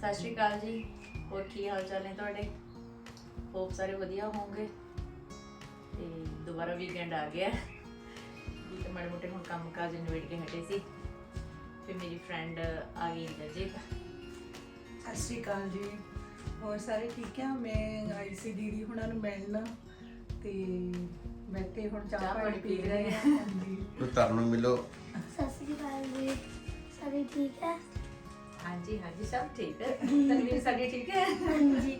ਸਤਿ ਸ਼੍ਰੀ ਅਕਾਲ ਜੀ। ਹੋਰ ਕੀ ਹਾਲ ਚਾਲ ਨੇ ਤੁਹਾਡੇ? ਹੋਪ ਸਾਰੇ ਵਧੀਆ ਹੋਵੋਗੇ। ਤੇ ਦੁਬਾਰਾ ਵੀਕਐਂਡ ਆ ਗਿਆ। ਵੀ ਤਾਂ ਮਾੜੇ ਮੋਟੇ ਹੁਣ ਕੰਮ ਕਾਜ ਨਿਬੇੜ ਕੇ ਹਟੇ ਸੀ। ਫਿਰ ਮੇਰੀ ਫਰੈਂਡ ਆ ਗਈ ਇੰਦਰਜੀਤ ਸਤਿ ਸ਼੍ਰੀ ਅਕਾਲ ਜੀ। ਹੋਰ ਸਾਰੇ ਠੀਕ ਆ? ਮੈਂ ਆਈ ਸੀ ਦੀਦੀ ਹੁਣਾਂ ਨੂੰ ਮਿਲਣ। ਤੇ ਬੈਠੇ ਹੁਣ ਚਾਹ ਪਾਣੀ ਪੀ ਰਹੇ ਆ। ਹਾਂਜੀ। ਤਰਨ ਨੂੰ ਮਿਲੋ ਸਤਿ ਸ਼੍ਰੀ ਅਕਾਲ ਜੀ। ਸਾਰੇ ਠੀਕ ਹੈ ਹਾਂਜੀ ਹਾਂਜੀ ਸਭ ਠੀਕ। ਹੈ ਤਨਵੀਰ ਸਾਡੀ ਠੀਕ ਹੈ? ਹਾਂਜੀ।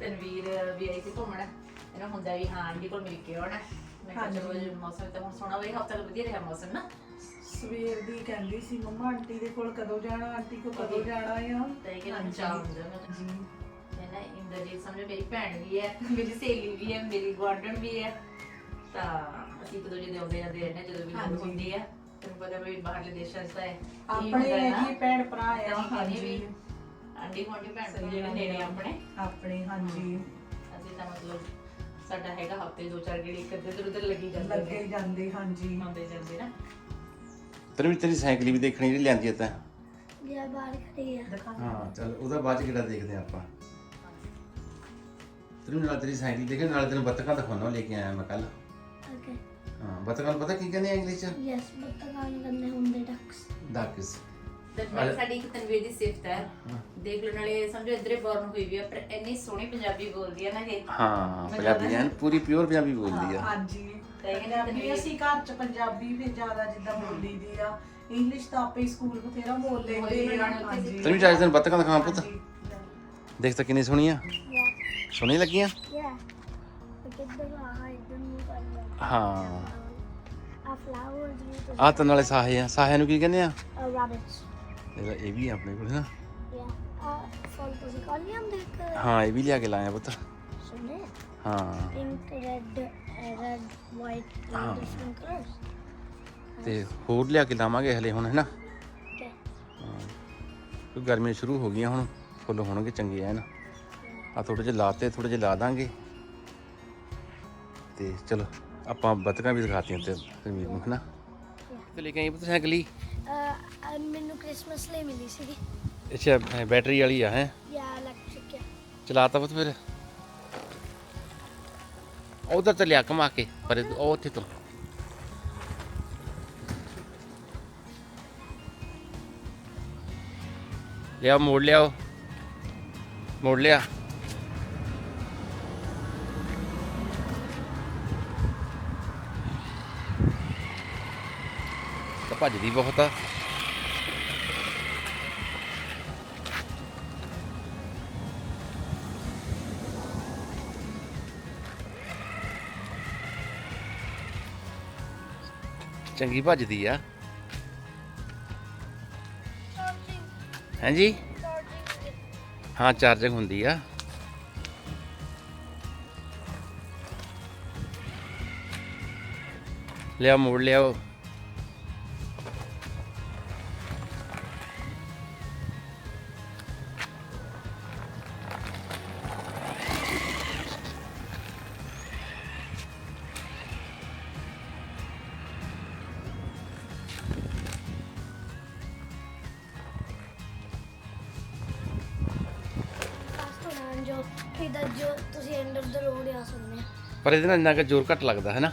ਤਨਵੀਰ ਵੀ ਆਈ ਸੀ ਘੁੰਮਣ। ਇਹਨਾਂ ਹੁੰਦਾ ਵੀ ਹਾਂ ਆਂਟੀ ਕੋਲ ਮਿਲ ਕੇ ਆਉਣਾ। ਮੈਂ ਕਿਹਾ ਚਲੋ ਮੌਸਮ ਤਾਂ ਹੁਣ ਸੋਹਣਾ ਹੋਇਆ ਹਫਤਾ ਵਧੀਆ ਰਿਹਾ ਮੌਸਮ ਨਾ। ਸਵੇਰ ਦੀ ਕਹਿੰਦੀ ਸੀ ਮੰਮਾ ਆਂਟੀ ਦੇ ਕੋਲ ਕਦੋਂ ਜਾਣਾ ਆਂਟੀ ਕੋਲ ਕਦੋਂ ਜਾਣਾ ਆ? ਤਾਂ ਕਿ ਹਾਂਜੀ। ਚਾਹ ਹੁੰਦਾ ਮੈਂ ਜੀ ਹੈ ਨਾ ਇੰਦਰਜੀਤ ਸਮਝੋ ਮੇਰੀ ਭੈਣ ਵੀ ਹੈ ਮੇਰੀ ਸਹੇਲੀ ਵੀ ਹੈ ਮੇਰੀ ਗੁਆਂਢਣ ਵੀ ਹੈ। ਤਾਂ ਅਸੀਂ ਇੱਕ ਦੂਜੇ ਦੇ ਆਉਂਦੇ ਜਾਂਦੇ ਰਹਿੰਦੇ ਜਦੋਂ ਵੀ। ਹੁੰਦੀ ਹੈ। ਤੁਹਾਨੂੰ ਪਤਾ ਵੀ ਬਾਹਰਲੇ ਦੇਸ਼ਾਂ 'ਚ ਤਾਂ ਇਹ ਆਪਣੇ ਹੀ ਭੈਣ ਭਰਾ ਆ ਹਾਂਜੀ ਹਾਂਜੀ। ਆਂਡੀ ਗੁਆਂਢੀ ਭੈਣ ਸਹੀ ਭਰਾ ਜਿਹੜੇ ਗੱਲ ਨੇੜੇ ਆ। ਆਪਣੇ। ਆਪਣੇ ਹਾਂਜੀ। ਅਸੀਂ ਤਾਂ ਮਤਲਬ ਸਾਡਾ ਹੈਗਾ ਹਫ਼ਤੇ ਦੋ ਚਾਰ ਗੇੜੇ ਇੱਕ ਅੱਧੇ ਉਧਰ ਲੱਗੀ ਜਾਂਦੇ ਲੱਗੇ ਹੀ ਜਾਂਦੇ ਹਾਂਜੀ। ਆਉਂਦੇ ਜਾਂਦੇ ਨਾ। ਤੈਨੂੰ ਵੀ ਤੇਰੀ ਸਾਈਕਲ ਵੀ ਦੇਖਣੀ ਜਿਹੜੀ ਲਿਆਂਦੀ ਹੈ ਤਾਂ। ਜਿਹੜਾ ਬਾਹਰ ਖੜੀ ਆ। ਦਿਖਾ। ਹਾਂ ਚਲ ਉਹਦਾ ਬਾਅਦ ਚ ਕਿਹੜਾ ਦੇਖਦੇ ਹਾਂ ਆਪਾਂ। ਤੈਨੂੰ ਨਾਲ ਤੇਰੀ ਸਾਈਕਲ ਦੇਖੇ ਨਾਲ ਤੈਨੂੰ ਬੱਤਕਾਂ ਦਿਖਾਉਣਾ ਲੈ ਕੇ ਆਇਆ ਮੈਂ ਕੱਲ ਓਕੇ ਹਾਂ ਬੱਤਕਾਂ ਨੂੰ ਪਤਾ ਕੀ ਕਹਿੰਦੇ ਆ ਇੰਗਲਿਸ਼ ਚ? ਯੈਸ ਬੱਤਕਾਂ ਕਰਨੇ ਹੁੰਦੇ ਡਕਸ ਡਾਕਸ ਤੇ ਸਾਡੀ ਇੱਕ ਤਨਵੀਰ ਦੀ ਸਿਫਤ ਹੈ। ਦੇਖ ਲਓ ਨਾਲੇ ਸਮਝੋ ਇਧਰੇ ਬੌਰਨ ਹੋਈ ਵੀ ਹੈ ਪਰ ਇੰਨੀ ਸੋਹਣੀ ਪੰਜਾਬੀ ਬੋਲਦੀ ਹੈ ਨਾ ਕਿ ਹਾਂ ਪੰਜਾਬੀ ਐਨ ਪੂਰੀ ਪਿਓਰ ਪੰਜਾਬੀ ਬੋਲਦੀ ਆ। ਹਾਂਜੀ। ਤਾਂ ਇਹ ਕਹਿੰਦੇ ਪੰਜਾਬੀ ਅਸੀਂ ਘਰ ਚ ਪੰਜਾਬੀ ਫਿਰ ਜ਼ਿਆਦਾ ਜਿੱਦਾਂ ਬੋਲੀ ਦੀ ਆ। ਇੰਗਲਿਸ਼ ਤਾਂ ਆਪੇ ਹੀ ਸਕੂਲ ਬਥੇਰਾ ਬੋਲ ਲੈਂਦੇ ਆ। ਹਾਂਜੀ। ਤੈਨੂੰ ਵੀ ਚਾਹੀਦਾ ਤੈਨੂੰ ਬੱਤਕਾਂ ਦਿਖਾਵਾਂ ਪੁੱਤ। ਹਾਂਜੀ। ਦੇਖ ਤਾਂ ਕਿੰਨੀ ਸੋਹਣੀ ਯਾ ਆ ਕਰ ਲਿਆ ਹਾਂ। ਆ ਫਲਾਵਰਸ ਵੀ ਤਾਂ ਆ ਤਾਂ ਨਾਲੇ ਸਾਹੇ ਆ। ਸਾਹੇ ਨੂੰ ਕੀ ਕਹਿੰਦੇ ਆ? ਆ ਰੈਬਿਟਸ ਇਹਦਾ ਇਹ ਵੀ ਆ ਆਪਣੇ ਕੋਲ ਨਾ। ਯਾ ਆ ਫਲ ਤੁਸੀਂ ਕਾਲ ਨਹੀਂ ਆਉਂਦੇ ਇੱਕ? ਹਾਂ ਇਹ ਵੀ ਲਿਆ ਕੇ ਲਾਇਆ ਪੁੱਤ। ਸੁਣੇ ਹਾਂ। ਪਿੰਕ ਰੈਡ ਰੈਡ ਵਾਈਟ ਹਾਂ। ਡਿਫਰੈਂਟ ਕਲਰਸ ਤੇ ਹੋਰ ਲਿਆ ਕੇ ਲਾਵਾਂਗੇ ਹਲੇ ਹੁਣ ਹੈਨਾ ਓਕੇ ਕਿਉਂਕਿ ਗਰਮੀਆਂ ਸ਼ੁਰੂ ਹੋ ਗਈਆਂ ਹੁਣ ਫੁੱਲ ਹੋਣਗੇ ਚੰਗੇ ਐਨ। ਆ ਥੋੜੇ ਜਿਹੇ ਲਾਤੇ ਥੋੜੇ ਜਿਹੇ ਲਾ ਦਾਂਗੇ। ਤੇ ਚਲੋ। ਆਪਾਂ ਬਤਕਾਂ ਵੀ ਦਿਖਾਤੀਆਂ ਤੇ ਰਵੀਰ ਨੂੰ ਹੈਨਾ? ਤੇ ਲੈ ਕੇ ਆਈ ਪੁੱਤ ਸਾਈਕਲ ਹੀ। ਅ ਮੈਨੂੰ ਕ੍ਰਿਸਮਸ ਲਈ ਮਿਲੀ ਸੀਗੀ। ਅੱਛਾ ਇਹ ਬੈਟਰੀ ਵਾਲੀ ਆ ਹੈ? ਯਾ ਇਲੈਕਟ੍ਰਿਕ ਚਲਾਤਾ ਪੁੱਤ ਫਿਰ? ਉਧਰ ਤੇ ਲਿਆ ਕਮਾ ਕੇ ਪਰ ਉਹ ਉੱਥੇ ਤੋਂ। ਲਿਆ ਮੋੜ ਲਿਆਓ। ਮੋੜ ਲਿਆ। ਭੱਜਦੀ ਬਹੁਤ ਆ। ਚੰਗੀ ਭੱਜਦੀ ਆ। ਹਾਂਜੀ? ਹਾਂ ਚਾਰਜਿੰਗ ਹੁੰਦੀ ਆ। ਲਿਆ ਮੋੜ ਲਿਆਓ। ਜੋ ਕਿਦਾ ਜੋ ਤੁਸੀਂ ਐਂਡ ਆਫ ਦ ਰੋਡ ਆ ਸੁਣਨੇ ਆ। ਪਰ ਇਹਦੇ ਨਾਲ ਇੰਨਾ ਕੁ ਜ਼ੋਰ ਘੱਟ ਲੱਗਦਾ ਹੈ ਨਾ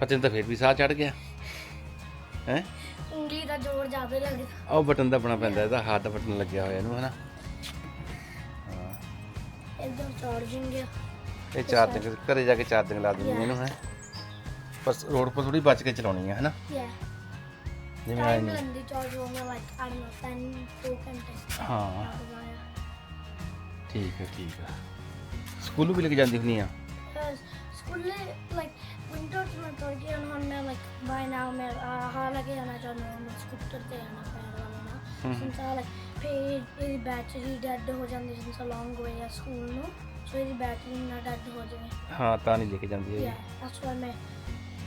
ਪਰ ਤੈਨੂੰ ਤਾਂ ਫਿਰ ਵੀ ਸਾਹ ਚੜ ਗਿਆ। ਹੈ? ਉਂਗਲੀ ਦਾ ਜ਼ੋਰ ਜ਼ਿਆਦਾ ਲੱਗਦਾ। ਉਹ ਬਟਨ ਦੱਬਣਾ ਪੈਂਦਾ ਇਹਦਾ ਹੱਥ ਦਾ ਬਟਨ ਲੱਗਿਆ ਹੋਇਆ ਇਹਨੂੰ ਹੈ। ਨਾ ਇੱਧਰ ਚਾਰਜਿੰਗ ਆ। ਇਹ ਚਾਰਜਿੰਗ ਘਰੇ ਜਾ ਕੇ ਚਾਰਜਿੰਗ ਲਾ ਦਿੰਦੀ ਇਹਨੂੰ ਹੈ? ਬਸ ਰੋਡ 'ਤੇ ਥੋੜੀ ਬਚ ਕੇ ਚਲਾਉਣੀ ਹੈ ਹੈ ਨਾ ਯਾ ਜਿਵੇਂ ਟਾਈਮ ਨਹੀਂ ਲੈਂਦੀ ਚਾਰਜ ਹੋਣ ਦਾ ਲਾਈਕ ਆਈ ਡੋਨਟ ਨੋ 10 2 ਘੰਟੇ। ਹਾਂ। ਠੀਕ ਹੈ ਠੀਕ ਹੈ। ਸਕੂਲ ਵੀ ਲੈ ਕੇ ਜਾਂਦੀ ਹੁੰਦੀ ਆ? ਸਕੂਲੇ ਲਾਈਕ ਵਿੰਟਰ ਚ ਮੈਂ ਪੜ੍ਹ ਕੇ ਹੁਣ ਮੈਂ ਲਾਈਕ ਬਾਈ ਨਾਓ ਮੈਂ ਹਾਲ ਲਗੇ ਜਾਣਾ ਚਾਹੁੰਦਾ ਹਾਂ ਮੈਂ ਸਕੂਟਰ ਤੇ ਆਣਾ ਵਾਲਾ ਨਾ। ਸਿੰਸ ਲਾਈਕ ਫੇਰ ਇਹਦੀ ਬੈਟਰੀ ਡੈਡ ਹੋ ਜਾਂਦੀ ਸਿੰਸ ਲੌਂਗ ਵੇ ਆ ਸਕੂਲ ਨੂੰ ਸੋ ਇਹਦੀ ਬੈਟਰੀ ਨਾ ਡੈਡ ਹੋ ਜਾਵੇ। ਹਾਂ ਤਾਂ ਨਹੀਂ ਲੈ ਕੇ ਜਾਂਦੀ ਹੈਗੀ। ਦੈਟਸ ਵਾਈ ਮੈਂ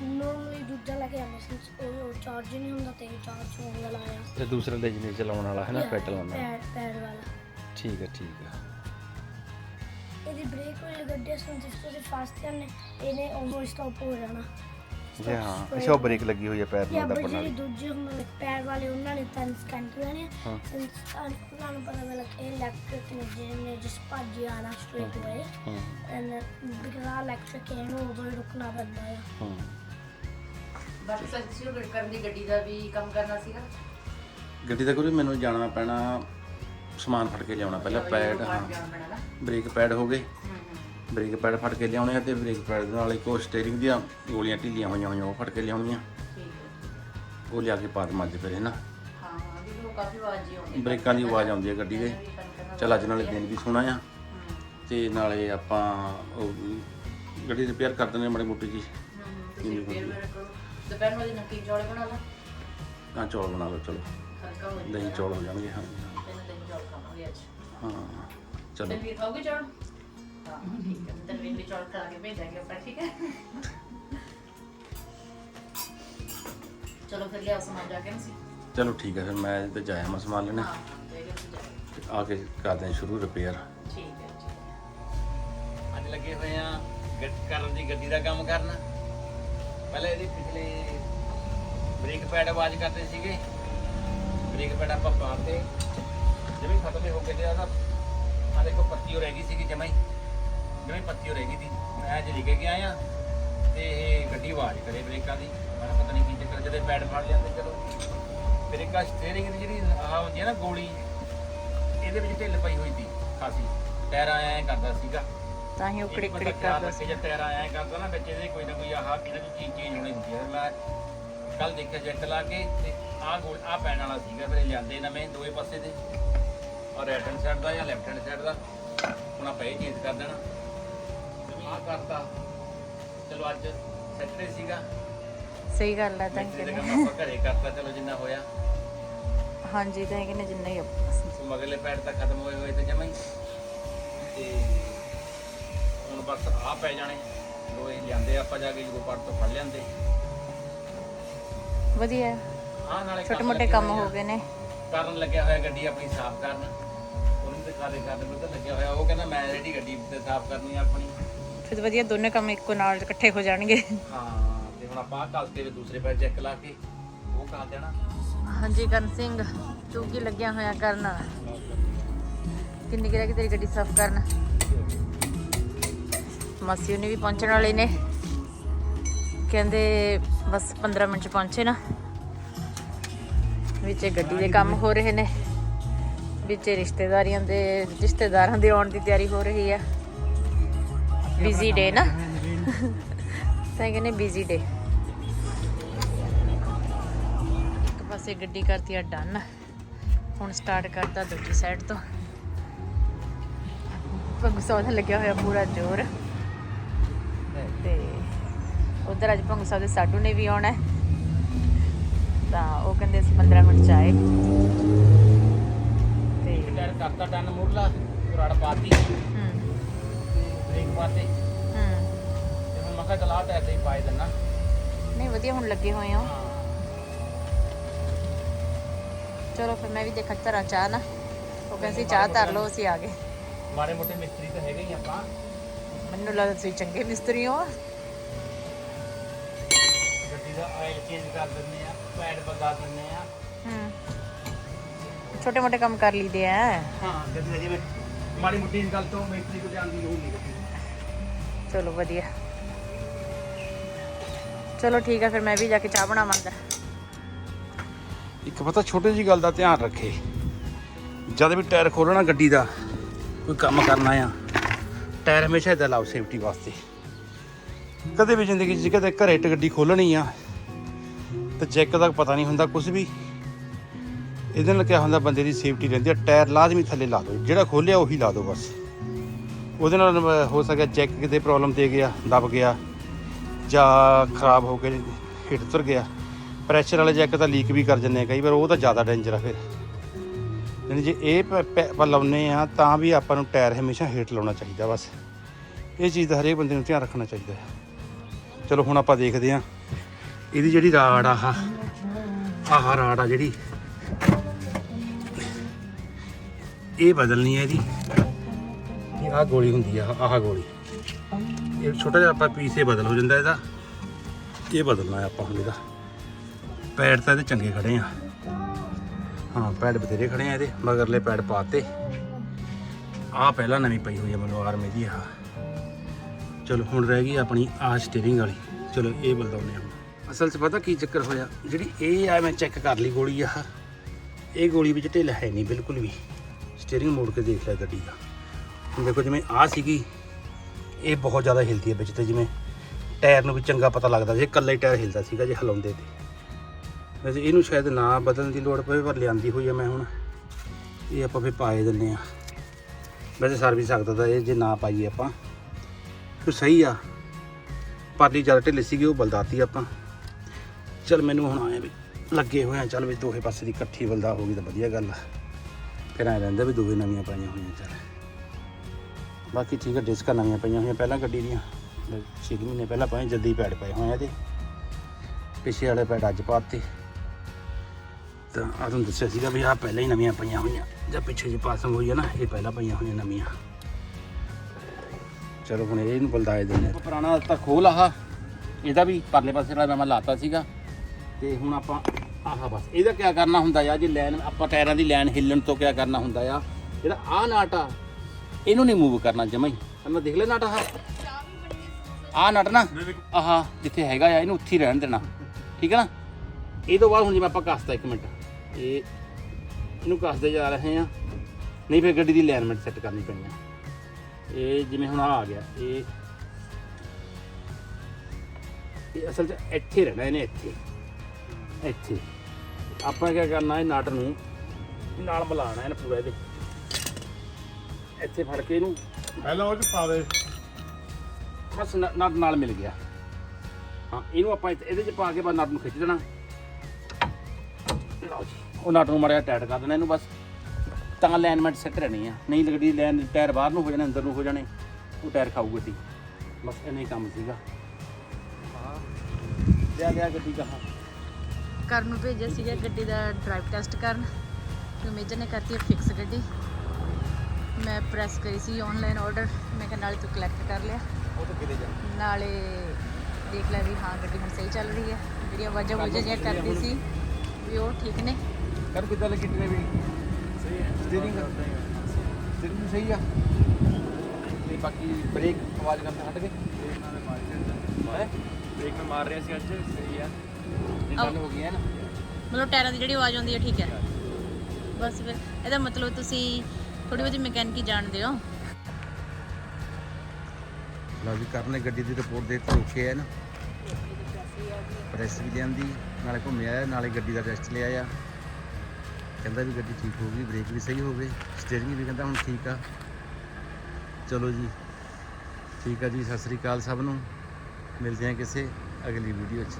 ਨੋਰਮਲੀ ਦੂਜਾ ਲੈ ਕੇ ਆਉਂਦਾ ਸਿੰਸ ਉਹ ਚਾਰਜ ਨਹੀਂ ਹੁੰਦਾ ਤੇ ਚਾਰਜ ਹੋਣ ਵਾਲਾ ਆ ਤੇ ਦੂਸਰੇ ਦੇ ਜਿਹਨੇ ਚਲਾਉਣ ਵਾਲਾ ਹੈ ਨਾ ਪੈਟਲ ਵਾਲਾ। ਪੈਰ ਵਾਲਾ। ਠੀਕ ਹੈ ਠੀਕ ਹੈ। ਇਹਦੀ ਬ੍ਰੇਕ ਹੋਈ ਗੱਡੀ ਸੰਸਿਸ ਤੋਂ ਫਾਸਟ ਕਰਨੇ ਇਹਨੇ ਆਲਮੋਸਟ ਸਟਾਪ ਹੋ ਜਾਣਾ। ਜੀ ਹਾਂ ਅੱਛਾ ਉਹ ਬ੍ਰੇਕ ਲੱਗੀ ਹੋਈ ਹੈ ਪੈਰ ਨੂੰ ਬਟ ਦੱਬਣ ਜਿਹੜੇ ਦੂਜੇ ਹੁੰਦੇ ਨੇ ਪੈਰ ਵਾਲੇ ਉਹਨਾਂ ਨੇ ਤਾਂ ਸਕੈਂਟ ਲੈਣੇ ਉਹਨਾਂ ਨੂੰ ਪਤਾ ਹੈ ਕਿ ਇਲੈਕਟ੍ਰਿਕ ਨੇ ਜਿਹਨੇ ਜਿਸ ਭੱਜ ਆਣਾ ਸਟ੍ਰੇਟ ਵੇ ਹੂੰ ਐਂਡ ਬਿਕਾਜ਼ ਆ ਇਲੈਕਟ੍ਰਿਕ ਹੈ ਨੂੰ ਉਦੋਂ ਰੁਕਣਾ ਪੈਂਦਾ ਹੈ ਹੂੰ। ਬਾਕੀ ਸੱਚੀ ਨੂੰ ਕਰਨ ਦੀ ਗੱਡੀ ਦਾ ਵੀ ਕੰਮ ਕਰਨਾ ਸੀਗਾ? ਗੱਡੀ ਦਾ ਕੋਈ ਮੈਨੂੰ ਜਾਣਾ ਪੈਣਾ ਸਮਾਨ ਫੜ ਕੇ ਲਿਆਉਣਾ ਪਹਿਲਾਂ ਪੈਡ ਹਾਂ। ਬ੍ਰੇਕ ਪੈਡ ਹੋ ਗਏ। ਬ੍ਰੇਕ ਪੈਡ ਫੜ ਕੇ ਲਿਆਉਣੇ ਆ ਤੇ ਬ੍ਰੇਕ ਪੈਡ ਦੇ ਨਾਲ ਇੱਕ ਉਹ ਸਟੀਅਰਿੰਗ ਦੀਆਂ ਗੋਲੀਆਂ ਢਿੱਲੀਆਂ ਹੋਈਆਂ ਹੋਈਆਂ ਉਹ ਫੜ ਕੇ ਲਿਆਉਣੀਆਂ। ਠੀਕ ਹੈ ਉਹ ਲਿਆ ਕੇ ਪਾ ਮੱਝ ਫਿਰ ਹੈ ਨਾ ਹਾਂ ਵੀ ਉਹ ਕਾਫੀ ਆਵਾਜ਼ ਹੀ ਆਉਂਦੀ ਬ੍ਰੇਕਾਂ ਦੀ ਆਵਾਜ਼ ਆਉਂਦੀ ਹੈ ਗੱਡੀ ਦੇ। ਚੱਲ ਅੱਜ ਨਾਲੇ ਦਿਨ ਵੀ ਸੋਹਣਾ ਆ। ਤੇ ਨਾਲੇ ਆਪਾਂ ਉਹ ਗੱਡੀ ਰਿਪੇਅਰ ਕਰ ਦਿੰਦੇ ਮਾੜੀ ਮੋਟੀ ਜੀ। ਦੁਪਹਿਰ ਨੂੰ ਦੀ ਨਮਕੀਨ ਚੌਲ ਬਣਾ ਲਾ? ਹਾਂ ਚੌਲ ਬਣਾ ਲਓ ਚਲੋ। ਦਹੀਂ ਚੌਲ ਹੋ ਜਾਣਗੇ ਹਾਂ। ਚਲੋ। ਤਨਵੀਰ ਖਾਓਗੇ ਚੌਲ? ਹਾਂ ਠੀਕ ਹੈ। ਤਨਵੀਰ ਵੀ ਚੌਲ ਖਾ ਕੇ ਭੇਜਾਂਗੇ ਆਪਾਂ ਠੀਕ ਹੈ? ਚਲੋ ਫਿਰ ਲਿਆਓ ਸਮਾਨ ਜਾ ਕੇ ਨਾ ਸੀ ਚਲੋ ਠੀਕ ਹੈ ਫਿਰ ਮੈਂ ਤੇ ਜਾਇਆ ਮੈਂ ਸਮਾਨ ਲੈਣਾ। ਹਾਂ ਲੈ ਕੇ ਤੁਸੀਂ ਜਾਓ। ਤੇ ਆ ਕੇ ਕਰਦੇ ਹਾਂ ਸ਼ੁਰੂ ਰਿਪੇਅਰ ਠੀਕ ਹੈ ਠੀਕ ਹੈ। ਅੱਜ ਲੱਗੇ ਹੋਏ ਆ ਕਰਨ ਦੀ ਗੱਡੀ ਦਾ ਕੰਮ ਕਰਨ। ਪਹਿਲਾਂ ਇਹਦੇ ਪਿਛਲੇ ਬ੍ਰੇਕ ਪੈਡ ਆਵਾਜ਼ ਕਰਦੇ ਸੀਗੇ। ਬ੍ਰੇਕ ਪੈਡ ਆਪਾਂ ਪਾਤੇ ਜਿਵੇਂ ਖਤਮ ਹੀ ਹੋ ਗਏ ਤੇ ਆਦਾ ਆ ਦੇਖੋ ਪੱਤੀ ਹੋ ਰਹਿ ਗਈ ਸੀਗੀ ਜਮਾਈ ਜਮਾਈ ਪੱਤੀ ਹੋ ਰਹਿ ਗਈ ਸੀ। ਮੈਂ ਅੱਜ ਲੈ ਕੇ ਗਿਆ ਆ ਤੇ ਇਹ ਗੱਡੀ ਆਵਾਜ਼ ਕਰੇ ਬ੍ਰੇਕਾਂ ਦੀ। ਮੈਨੂੰ ਪਤਾ ਨਹੀਂ ਕੀ ਚੱਕਰ ਜਦੋਂ ਪੈਡ ਫੜ ਲਿਆਂਦੇ ਚਲੋ। ਬ੍ਰੇਕਾਂ ਸਟੀਅਰਿੰਗ ਦੀ ਜਿਹੜੀ ਆਹ ਹੁੰਦੀ ਹੈ ਨਾ ਗੋਲੀ ਇਹਦੇ ਵਿੱਚ ਢਿੱਲ ਪਈ ਹੋਈ ਸੀ ਖਾਸੀ। ਟਾਇਰ ਐਂ ਕਰਦਾ ਸੀਗਾ। ਤਾਂ ਹੀ ਕੜਿਕ ਖਿਆਲ ਕਰਦਾ ਰੱਖੇ ਜੇ ਟਾਇਰ ਆਇਆ ਕਰਦਾ ਨਾ ਵਿੱਚ ਇਹਦੇ ਕੋਈ ਨਾ ਕੋਈ ਆਹ ਇਹਨਾਂ ਦੀ ਚੀਜ਼ ਚੇਂਜ ਹੋਣੀ ਹੁੰਦੀ ਹੈ ਮੈਂ ਕੱਲ ਦੇਖਿਆ ਚੈੱਕ ਲਾ ਕੇ ਤੇ ਆਹ ਗੋਲ ਆਹ ਪੈਣ ਵਾਲਾ ਸੀਗਾ ਫਿਰ ਲਿਆਂਦੇ ਨਵੇਂ ਦੋਵੇਂ ਪਾਸੇ ਦੇ। ਔਰ ਰਾਈਟ ਹੈਂਡ ਸਾਈਡ ਦਾ ਜਾਂ ਲੈਫਟ ਹੈਂਡ ਸਾਈਡ ਦਾ? ਹੁਣ ਆਪਾਂ ਇਹ ਚੇਂਜ ਕਰ ਦੇਣਾ। ਆਹ ਕਰਤਾ। ਚਲੋ ਅੱਜ ਸੈਟਰਡੇ ਸੀਗਾ। ਸਹੀ ਗੱਲ ਹੈ ਤਾਂ ਕੰਮ ਆਪਾਂ ਘਰੇ ਕਰਤਾ ਚਲੋ ਜਿੰਨਾ ਹੋਇਆ। ਹਾਂਜੀ ਤਾਂ ਕਹਿੰਦੇ ਜਿੰਨਾ ਹੀ ਮਗਲੇ ਪੈਡ ਤਾਂ ਖਤਮ ਹੋਏ ਹੋਏ ਤੇ ਜਮਾਂ ਹੀ। ਤੇ ਹੁਣ ਬਸ ਆ ਪੈ ਜਾਣੇ। ਲੋਏ ਲਿਆਂਦੇ ਆਪਾਂ ਜਾ ਕੇ ਜਦੋਂ ਪੜ ਤੋਂ ਫੜ ਲਿਆਂਦੇ। ਵਧੀਆ। ਆ ਨਾਲੇ ਛੋਟੇ ਮੋਟੇ ਕੰਮ ਆ। ਹੋ ਗਏ ਨੇ। ਕਰਨ ਲੱਗਿਆ ਹੋਇਆ ਗੱਡੀ ਆਪਣੀ ਸਾਫ਼ ਕਰਨ। ਉਹਨੂੰ ਤੇ ਕਾਦੇ ਕਰਨ ਨੂੰ ਤਾਂ ਲੱਗਿਆ ਹੋਇਆ। ਉਹ ਕਹਿੰਦਾ ਮੈਂ ਰੈਡੀ ਗੱਡੀ ਤੇ ਸਾਫ਼ ਕਰਨੀ ਆ ਆਪਣੀ। ਫਿਰ ਵਧੀਆ ਦੋਨੇ ਕੰਮ ਇੱਕੋ ਨਾਲ ਇਕੱਠੇ ਹੋ ਜਾਣਗੇ। ਹਾਂ ਤੇ ਹੁਣ ਆਪਾਂ ਕੱਲ ਤੇ ਦੂਸਰੇ ਪੈਰ ਚੈੱਕ ਲਾ ਕੇ ਉਹ ਕਰ ਦੇਣਾ। ਹਾਂਜੀ ਕਰਨ ਸਿੰਘ ਤੂੰ ਕੀ ਲੱਗਿਆ ਹੋਇਆ ਕਰਨ। ਕਿੰਨੀ ਕੁ ਰਹਿ ਗਈ ਤੇਰੀ ਗੱਡੀ ਸਾਫ਼ ਕਰਨ? ਮਾਸੀ ਉਹਨੇ ਵੀ ਪਹੁੰਚਣ ਵਾਲੇ ਨੇ। ਕਹਿੰਦੇ ਬਸ 15 ਮਿੰਟ ਚ ਪਹੁੰਚੇ ਨਾ। ਵਿੱਚ ਗੱਡੀ ਦੇ ਕੰਮ ਹੋ ਰਹੇ ਨੇ। ਵਿੱਚ ਰਿਸ਼ਤੇਦਾਰੀਆਂ ਦੇ, ਰਿਸ਼ਤੇਦਾਰਾਂ ਦੇ ਆਉਣ ਦੀ ਤਿਆਰੀ ਹੋ ਰਹੀ ਆ। ਬਿਜ਼ੀ ਡੇ ਨਾ। ਤਾਂ ਕਹਿੰਦੇ ਬਿਜ਼ੀ ਡੇ ਇੱਕ ਪਾਸੇ ਗੱਡੀ ਕਰਤੀ ਆ ਡਨ। ਹੁਣ ਸਟਾਰਟ ਕਰਤਾ ਦੂਜੀ ਸਾਈਡ ਤੋਂ। ਭੰਗੂ ਸਾਹਿਬ ਦਾ ਲੱਗਿਆ ਹੋਇਆ ਪੂਰਾ ਜ਼ੋਰ। ਤੇ ਉਧਰ ਅੱਜ ਭੰਗੂ ਸਾਹਿਬ ਦੇ ਸਾਡੂ ਨੇ ਵੀ ਆਉਣਾ। ਹੈ ਤਾਂ ਉਹ ਕਹਿੰਦੇ ਅਸੀਂ 15 ਮਿੰਟ ਚ ਆਏ। ਤੇ ਟਾਇਰ ਕਰਤਾ ਡਨ ਮੁਰਲਾ ਰੜ ਪਾਤੀ। ਹੂੰ। ਬ੍ਰੇਕ ਪਾਤੇ। ਹੂੰ। ਤੇ ਹੁਣ ਮੈਂ ਕਿਹਾ ਚਲਾ ਟਾਇਰ ਤੇ ਹੀ ਪਾਏ ਦਿੰਨਾ। ਨਹੀਂ ਵਧੀਆ ਹੁਣ ਲੱਗੇ ਹੋਏ ਹੋ ਹਾਂ। ਚਲੋ ਫਿਰ ਮੈਂ ਵੀ ਦੇਖਾਂ ਧਰਾਂ ਚਾਹ ਨਾ। ਉਹ ਕਹਿੰਦੀ ਚਾਹ ਧਰ ਲਓ ਅਸੀਂ ਆ ਗਏ। ਮਾੜੇ ਮੋਟੇ ਮਿਸਤਰੀ ਤਾਂ ਹੈਗੇ ਹੀ ਆਪਾਂ। ਮੈਨੂੰ ਲੱਗਦਾ ਤੁਸੀਂ ਚੰਗੇ ਮਿਸਤਰੀ ਹੋ। ਆਇਲ ਚੇਂਜ ਕਰ ਦਿੰਦੇ ਆ ਪੈਡ ਬਦਲਾ ਦਿੰਦੇ ਆ। ਹੂੰ ਛੋਟੇ ਮੋਟੇ ਕੰਮ ਕਰ ਲਈਦੇ ਆ। ਹਾਂ ਗੱਡੀ ਦਾ ਜਿਵੇਂ ਮਾੜੀ ਮੋਟੀ ਇਸ ਗੱਲ ਤੋਂ ਮਿਸਤਰੀ ਕੋ ਜਾਂਦੀ ਹੋਊਗੀ ਚਲੋ ਵਧੀਆ। ਚਲੋ ਠੀਕ ਹੈ ਫਿਰ ਮੈਂ ਵੀ ਜਾ ਕੇ ਚਾਹ ਬਣਾਵਾਂ ਅੰਦਰ। ਇੱਕ ਪਤਾ ਛੋਟੀ ਜੀ ਗੱਲ ਦਾ ਧਿਆਨ ਰੱਖੇ। ਜਦ ਵੀ ਟਾਇਰ ਖੋਲਣਾ ਗੱਡੀ ਦਾ ਕੋਈ ਕੰਮ ਕਰਨਾ ਆ ਟਾਇਰ ਹਮੇਸ਼ਾ ਇਦਾਂ ਲਾਓ ਸੇਫਟੀ ਵਾਸਤੇ। ਕਦੇ ਵੀ ਜ਼ਿੰਦਗੀ 'ਚ ਕਦੇ ਘਰੇ ਟ ਗੱਡੀ ਖੋਲਣੀ ਆ ਤੇ ਜੈਕ ਦਾ ਪਤਾ ਨਹੀਂ ਹੁੰਦਾ ਕੁਝ ਵੀ, ਇਹਦੇ ਨਾਲ ਕਿਆ ਹੁੰਦਾ ਬੰਦੇ ਦੀ ਸੇਫਟੀ ਰਹਿੰਦੀ ਆ, ਟਾਇਰ ਲਾਜ਼ਮੀ ਥੱਲੇ ਲਾ ਦਿਓ, ਜਿਹੜਾ ਖੋਲਿਆ ਉਹੀ ਲਾ ਦਿਓ ਬਸ। ਉਹਦੇ ਨਾਲ ਹੋ ਸਕਿਆ ਜੈਕ ਕਿਤੇ ਪ੍ਰੋਬਲਮ ਦੇ ਗਿਆ, ਦਬ ਗਿਆ, ਜਾਂ ਖਰਾਬ ਹੋ ਕੇ ਹਿੱਟ ਤੁਰ ਗਿਆ। ਪ੍ਰੈਸ਼ਰ ਵਾਲੇ ਜੈਕ ਤਾਂ ਲੀਕ ਵੀ ਕਰ ਜੰਨੇ ਆ ਕਈ ਵਾਰ, ਉਹ ਤਾਂ ਜ਼ਿਆਦਾ ਡੇਂਜਰ ਆ ਫਿਰ। ਯਾਨੀ ਜੇ ਇਹ ਪ- ਪ- ਆਪਾਂ ਲਾਉਨੇ ਆ, ਤਾਂ ਵੀ ਆਪਾਂ ਨੂੰ ਟਾਇਰ ਹਮੇਸ਼ਾ ਹੇਠ ਲਾਉਣਾ ਚਾਹੀਦਾ ਬਸ। ਇਹ ਚੀਜ਼ ਦਾ ਹਰੇਕ ਬੰਦੇ ਨੂੰ ਧਿਆਨ ਰੱਖਣਾ ਚਾਹੀਦਾ। ਚਲੋ ਹੁਣ ਆਪਾਂ ਦੇਖਦੇ ਆ। ਇਹਦੀ ਜਿਹੜੀ ਰਾੜ ਆ, ਆਹ ਰਾੜ ਆ ਜਿਹੜੀ। ਇਹ ਬਦਲਣੀ ਹੈ ਇਹਦੀ। ਇਹ ਆਹ ਗੋਲੀ ਹੁੰਦੀ ਆ, ਆਹ ਗੋਲੀ। ਇਹ ਛੋਟਾ ਜਿਹਾ ਆਪਾਂ ਪੀਸੇ ਬਦਲ ਹੋ ਜਾਂਦਾ ਇਹਦਾ। ਇਹ ਬਦਲਣਾ ਹੈ ਆਪਾਂ ਹੁਣ ਇਹਦਾ। ਪੈਡ ਤਾਂ ਇਹਦੇ ਚੰਗੇ ਖੜੇ ਆ। ਹਾਂ, ਪੈਡ ਬਥੇਰੇ ਖੜੇ ਆ ਇਹਦੇ, ਮਗਰਲੇ ਪੈਡ ਪਾਤੇ। ਆ ਪਹਿਲਾਂ ਨਵੀਂ ਪਈ ਹੋਈ ਆ ਮੈਨੂੰ ਆਰਮੇ ਦੀ ਆ। ਚਲੋ, ਹੁਣ ਰਹਿ ਗਈ ਆਪਣੀ ਆ ਸਟੀਅਰਿੰਗ ਵਾਲੀ। ਚਲੋ, ਇਹ ਬਦਲਾਉਂਦੇ ਆ ਅਸਲ 'ਚ ਪਤਾ ਕੀ ਚੱਕਰ ਹੋਇਆ? ਜਿਹੜੀ ਇਹ ਆ, ਮੈਂ ਚੈੱਕ ਕਰ ਲਈ ਗੋਲੀ ਆ। ਇਹ ਗੋਲੀ ਵਿੱਚ ਢਿੱਲ ਹੈ ਨਹੀਂ, ਬਿਲਕੁਲ ਵੀ। ਸਟੀਅਰਿੰਗ ਮੋੜ ਕੇ ਦੇਖ ਲਿਆ ਗੱਡੀ ਦਾ। ਹੁਣ ਦੇਖੋ, ਜਿਵੇਂ ਆ ਸੀਗੀ, ਇਹ ਬਹੁਤ ਜ਼ਿਆਦਾ ਹਿਲਦੀ ਹੈ ਵਿੱਚ ਤੇ ਜਿਵੇਂ ਟਾਇਰ ਨੂੰ ਵੀ ਚੰਗਾ ਪਤਾ ਲੱਗਦਾ ਜੇ ਇਕੱਲਾ ਹੀ ਟਾਇਰ ਹਿਲਦਾ ਸੀਗਾ ਜੇ ਹਲਾਉਂਦੇ ਤੇ। ਵੈਸੇ ਇਹਨੂੰ ਸ਼ਾਇਦ ਨਾ ਬਦਲਣ ਦੀ ਲੋੜ ਪਵੇ, ਪਰ ਲਿਆਂਦੀ ਹੋਈ ਆ ਮੈਂ ਹੁਣ। ਇਹ ਆਪਾਂ ਫੇ ਪਾਏ ਦਿੰਨੇ ਆ। ਵੈਸੇ ਸਰ ਵੀ ਸਕਦਾ ਤਾਂ ਇਹ, ਜੇ ਨਾ ਪਾਈਏ ਆਪਾਂ। ਫਿਰ ਸਹੀ ਆ, ਪਰਲੀ ਜ਼ਿਆਦਾ ਢਿੱਲੀ ਸੀਗੀ, ਉਹ ਬਲਦਾਤੀ ਆਪਾਂ। ਚਲ ਮੈਨੂੰ ਹੁਣ ਆਏ ਵੀ ਲੱਗੇ ਹੋਏ ਆ, ਚੱਲ ਵੀ ਦੋਹੇ ਪਾਸੇ ਦੀ ਇਕੱਠੀ ਬਲਦਾ ਹੋ ਗਈ ਤਾਂ ਵਧੀਆ ਗੱਲ ਆ। ਫਿਰ ਐ ਰਹਿੰਦਾ ਵੀ ਦੋਵੇਂ ਨਵੀਆਂ ਪਾਈਆਂ ਹੋਈਆਂ ਚੱਲ। ਬਾਕੀ ਠੀਕ ਹੈ ਡਿਸਕਾਂ ਨਵੀਆਂ ਪਈਆਂ ਹੋਈਆਂ ਪਹਿਲਾਂ ਗੱਡੀ ਦੀਆਂ। 6 ਮਹੀਨੇ ਪਹਿਲਾਂ ਪਾਏ ਜਲਦੀ ਪੈਡ ਪਏ ਹੋਏ ਆ ਇਹਦੇ। ਪਿੱਛੇ ਵਾਲੇ ਪੈਡ ਅੱਜ ਪਾਤੇ ਤਾਂ ਆ ਤੁਹਾਨੂੰ ਦੱਸਿਆ ਸੀਗਾ ਵੀ ਆਹ ਪਹਿਲਾਂ ਹੀ ਨਵੀਆਂ ਪਈਆਂ ਹੋਈਆਂ। ਜਾਂ ਪਿੱਛੇ ਜੀ ਪਾਸਿੰਗ ਹੋਈ ਹੈ ਨਾ, ਇਹ ਪਹਿਲਾਂ ਪਈਆਂ ਹੋਈਆਂ ਨਵੀਆਂ। ਚਲੋ ਹੁਣ ਇਹਨੂੰ ਬਲਦਾਏ ਦਿੰਦੇ ਪੁਰਾਣਾ ਤਾਂ ਖੋਲ ਆਹ। ਇਹਦਾ ਵੀ ਪਰਲੇ ਪਾਸੇ ਵਾਲਾ ਮੈਂ ਲਾਤਾ ਸੀਗਾ। ਤੇ ਹੁਣ ਆਪਾਂ ਆਹ ਬਸ ਇਹਦਾ ਕੀ ਕਰਨਾ ਹੁੰਦਾ ਆ ਜੇ ਲਾਈਨ ਆਪਾਂ ਟਾਇਰਾਂ ਦੀ ਲਾਈਨ ਹਿੱਲਣ ਤੋਂ ਕੀ ਕਰਨਾ ਹੁੰਦਾ ਆ ਜਿਹੜਾ ਆਹ ਨਾਟ ਆ ਇਹਨੂੰ ਨਹੀਂ ਮੂਵ ਕਰਨਾ ਜਮਾ ਹੀ। ਮੈਂ ਦੇਖ ਲੈ ਨਾਟ ਆਹ? ਆਹ ਨਟ ਨਾ ਆਹ ਜਿੱਥੇ ਹੈਗਾ ਆ ਇਹਨੂੰ ਉੱਥੇ ਹੀ ਰਹਿਣ ਦੇਣਾ। ਠੀਕ ਹੈ ਨਾ? ਇਹ ਤੋਂ ਬਾਅਦ ਹੁਣ ਜਿਵੇਂ ਆਪਾਂ ਕੱਸਦਾ ਇੱਕ ਮਿੰਟ ਇਹ ਇਹਨੂੰ ਕੱਸਦੇ ਜਾ ਰਹੇ ਆ। ਨਹੀਂ ਫਿਰ ਗੱਡੀ ਦੀ ਅਲਾਈਨਮੈਂਟ ਸੈੱਟ ਕਰਨੀ ਪੈਣੀ ਆ। ਇਹ ਜਿਵੇਂ ਹੁਣ ਆ ਗਿਆ ਇਹ ਇਹ ਅਸਲ 'ਚ ਇੱਥੇ ਰਹਿਣਾ ਇਹਨੇ ਇੱਥੇ। ਇੱਥੇ। ਆਪਾਂ ਕੀ ਕਰਨਾ ਇਹ ਨਟ ਨੂੰ? ਨਾਲ ਮਿਲਾਣਾ ਇਹਨੂੰ ਪੂਰਾ ਇਹਦੇ ਇੱਥੇ ਫੜ ਕੇ ਇਹਨੂੰ ਪਹਿਲਾਂ ਉਹ ਚ ਪਾ ਦੇ। ਬਸ ਨ- ਨਟ ਨਾਲ ਮਿਲ ਗਿਆ। ਹਾਂ ਇਹਨੂੰ ਆਪਾਂ ਇੱਥੇ- ਇਹਦੇ 'ਚ ਪਾ ਕੇ ਬਸ ਨਟ ਨੂੰ ਖਿੱਚ ਦੇਣਾ। ਲਓ ਜੀ ਉਹ ਨਟ ਨੂੰ ਮੜਿਆ ਟਾਈਟ ਕਰ ਦੇਣਾ ਇਹਨੂੰ ਬਸ। ਤਾਂ ਅਲਾਈਨਮੈਂਟ ਸੈੱਟ ਰਹਿਣੀ ਆ। ਨਹੀਂ ਲੱਗਦੀ ਲਾਈਨ ਟਾਇਰ ਬਾਹਰ ਨੂੰ ਹੋ ਜਾਣੇ ਅੰਦਰ ਨੂੰ ਹੋ ਜਾਣੇ ਉਹ ਟਾਇਰ ਖਾਊ ਗੱਡੀ ਬਸ ਇੰਨਾ ਹੀ ਕੰਮ ਸੀਗਾ। ਲਿਆ ਲਿਆ ਗੱਡੀ ਕਹਾ ਕਰਨ ਨੂੰ ਭੇਜਿਆ ਸੀਗਾ ਗੱਡੀ ਦਾ ਡਰਾਈਵ ਟੈਸਟ ਕਰਨ। ਤੇ ਮੇਜਰ ਨੇ ਕਰਤੀ ਫਿਕਸ ਗੱਡੀ। ਮੈਂ ਪ੍ਰੈਸ ਕਰੀ ਸੀ ਆਨਲਾਈਨ ਆਰਡਰ ਮੈਂ ਕਿਹਾ ਨਾਲੇ ਤੂੰ ਕਲੈਕਟ ਕਰ ਲਿਆ। ਉਹ ਤਾਂ ਕਿਤੇ ਜਾ। ਨਾਲੇ ਦੇਖ ਲੈ ਵੀ ਹਾਂ ਗੱਡੀ ਹੁਣ ਸਹੀ ਚੱਲ ਰਹੀ ਹੈ। ਜਿਹੜੀਆਂ ਵਜ੍ਹਾ ਵਜ੍ਹਾ ਜਿਹੀਆਂ ਕਰਦੀ ਸੀ ਵੀ ਉਹ ਠੀਕ ਨੇ। ਕਰ ਕਿੱਦਾਂ ਲੱਗੀ ਟਰੇ ਵੀ? ਸਹੀ ਹੈ। ਸਟੀਅਰਿੰਗ ਸਟੀਅਰਿੰਗ ਸਹੀ ਆ? ਤੇ ਬਾਕੀ ਬ੍ਰੇਕ ਆਵਾਜ਼ ਕਰਨ ਹਟ ਗਏ? ਬ੍ਰੇਕ ਮਾਰ ਰਿਹਾ ਸੀ ਅੱਜ। ਸਹੀ ਆ। ਜਿੰਨਾਂ ਹੋ ਗਈ ਹੈ ਨਾ। ਮਤਲਬ ਟਾਇਰਾਂ ਦੀ ਜਿਹੜੀ ਆਵਾਜ਼ ਆਉਂਦੀ ਹੈ ਠੀਕ ਹੈ। ਬਸ ਫਿਰ ਇਹਦਾ ਮਤਲਬ ਤੁਸੀਂ ਥੋੜੀ ਬਹੁਤੀ ਮਕੈਨਿਕੀ ਜਾਣਦੇ ਹੋ। ਲਓ ਜੀ ਕਰਨ ਨੇ ਗੱਡੀ ਦੀ ਰਿਪੋਰਟ ਦੇ ਦਿੱਤੀ ਓਕੇ ਹੈ ਨਾ। ਪ੍ਰੈਸ ਵੀ ਲਿਆਂਦੀ ਨਾਲੇ ਘੁੰਮਿਆ ਨਾਲੇ ਗੱਡੀ ਦਾ ਟੈਸਟ ਲਿਆ ਆ। ਕਹਿੰਦਾ ਵੀ ਗੱਡੀ ਠੀਕ ਹੋ ਗਈ ਬ੍ਰੇਕ ਵੀ ਸਹੀ ਹੋ ਗਏ ਸਟੀਅਰਿੰਗ ਵੀ ਕਹਿੰਦਾ ਹੁਣ ਠੀਕ ਆ। ਚਲੋ ਜੀ ਠੀਕ ਆ ਜੀ ਸਤਿ ਸ੍ਰੀ ਅਕਾਲ ਸਭ ਨੂੰ। ਮਿਲਦੇ ਹਾਂ ਕਿਸੇ ਅਗਲੀ ਵੀਡੀਓ 'ਚ।